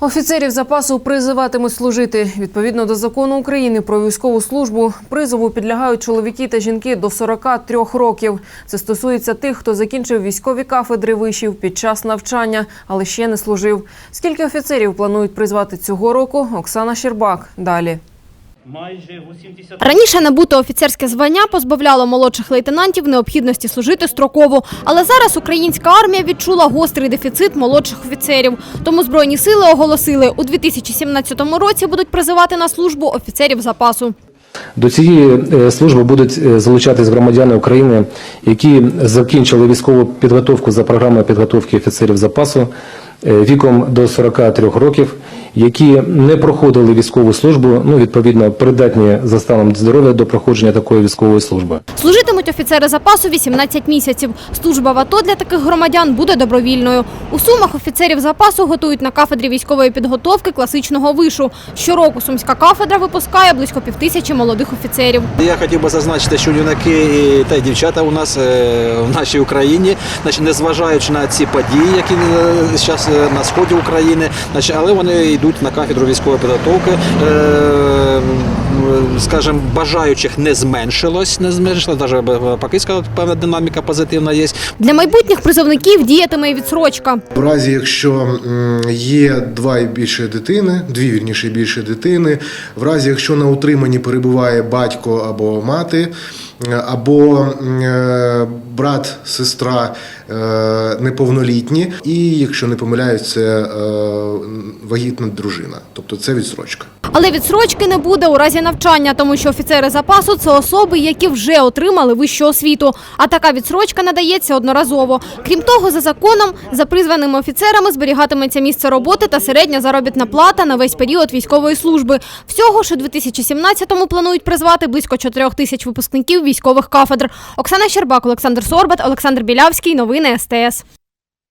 Офіцерів запасу призиватимуть служити. Відповідно до закону України про військову службу, призову підлягають чоловіки та жінки до 43 років. Це стосується тих, хто закінчив військові кафедри вишів під час навчання, але ще не служив. Скільки офіцерів планують призвати цього року? Оксана Щербак. Далі. Майже 80 Раніше набуте офіцерське звання позбавляло молодших лейтенантів необхідності служити строково. Але зараз українська армія відчула гострий дефіцит молодших офіцерів. Тому збройні сили оголосили, у 2017 році будуть призивати на службу офіцерів запасу. До цієї е, служби будуть е, залучатись громадяни України, які закінчили військову підготовку за програмою підготовки офіцерів запасу віком до 43 років, які не проходили військову службу, ну відповідно придатні за станом здоров'я до проходження такої військової служби. Служитимуть офіцери запасу 18 місяців. Служба в АТО для таких громадян буде добровільною. У Сумах офіцерів запасу готують на кафедрі військової підготовки класичного вишу. Щороку сумська кафедра випускає близько півтисячі молодих офіцерів. Я хотів би зазначити, що юнаки та й дівчата у нас е, в нашій Україні, значить, незважаючи на ці події, які зараз на сході України, але вони йдуть на кафедру військової підготовки. Скажімо, бажаючих не зменшилось, не зменшилось, навіть пакистська певна динаміка позитивна є. Для майбутніх призовників діятиме і відсрочка. В разі, якщо є два і більше дитини, дві вірніше і більше дитини, в разі, якщо на утриманні перебуває батько або мати, е, або е, брат, сестра е, неповнолітні, і якщо не помиляюсь, це е, вагітна дружина, тобто це відсрочка. Але відсрочки не буде у разі навчання, тому що офіцери запасу це особи, які вже отримали вищу освіту. А така відсрочка надається одноразово. Крім того, за законом за призваними офіцерами зберігатиметься місце роботи та середня заробітна плата на весь період військової служби. Всього ж у 2017-му планують призвати близько 4 тисяч випускників військових кафедр. Оксана Щербак, Олександр Сорбат, Олександр Білявський. Новини СТС.